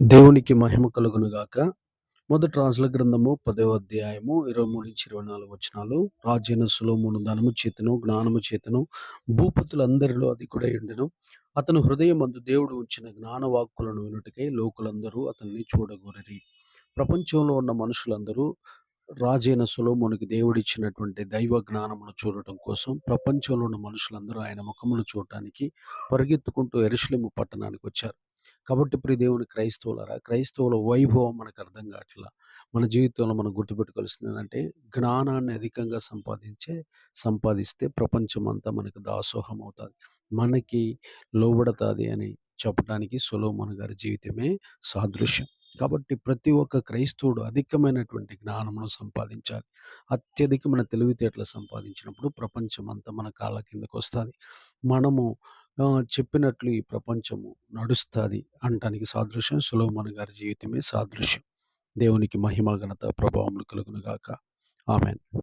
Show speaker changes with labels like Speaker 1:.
Speaker 1: దేవునికి మహిమ కలుగును గాక. మొదటి రాజుల గ్రంథము పదవ అధ్యాయము ఇరవై మూడు నుంచి ఇరవై నాలుగు వచనాలు. రాజైన సులోమును ధనము చేతను జ్ఞానము చేతను భూపతులందరిలో అది కూడా ఉండెను అతను హృదయం అందు దేవుడు ఉంచిన జ్ఞానవాక్కులను వినుటకై లోకులందరూ అతన్ని చూడగోరరి. ప్రపంచంలో ఉన్న మనుషులందరూ రాజైన సులోమునికి దేవుడిచ్చినటువంటి దైవ జ్ఞానమును చూడటం కోసం ప్రపంచంలో ఉన్న మనుషులందరూ ఆయన ముఖమును చూడటానికి పరిగెత్తుకుంటూ ఎరుసలేము పట్టణానికి వచ్చారు. కాబట్టి ప్రియ దేవుని క్రైస్తవులరా క్రైస్తవుల వైభవం మనకు అర్థం కావట్లా. మన జీవితంలో మనం గుర్తుపెట్టుకోవాల్సింది ఏంటంటే జ్ఞానాన్ని అధికంగా సంపాదించే సంపాదిస్తే ప్రపంచం అంతా మనకు దాసోహం అవుతుంది. మనకి లోబడతాది అని చెప్పడానికి సొలోమన్ గారి జీవితమే సాదృశ్యం. కాబట్టి ప్రతి ఒక్క క్రైస్తవుడు అధికమైనటువంటి జ్ఞానమును సంపాదించాలి. అత్యధికమైన తెలివితేటలు సంపాదించినప్పుడు ప్రపంచం అంతా మన కాళ్ళ కిందకు వస్తుంది. మనము చెప్పినట్లు ఈ ప్రపంచము నడుస్తుంది అంటానికి సాదృశ్యం. సులోమన్ గారి జీవితమే సాదృశ్యం. దేవునికి మహిమ ఘనత ప్రభావములు కలుగునుగాక ఆమెన్.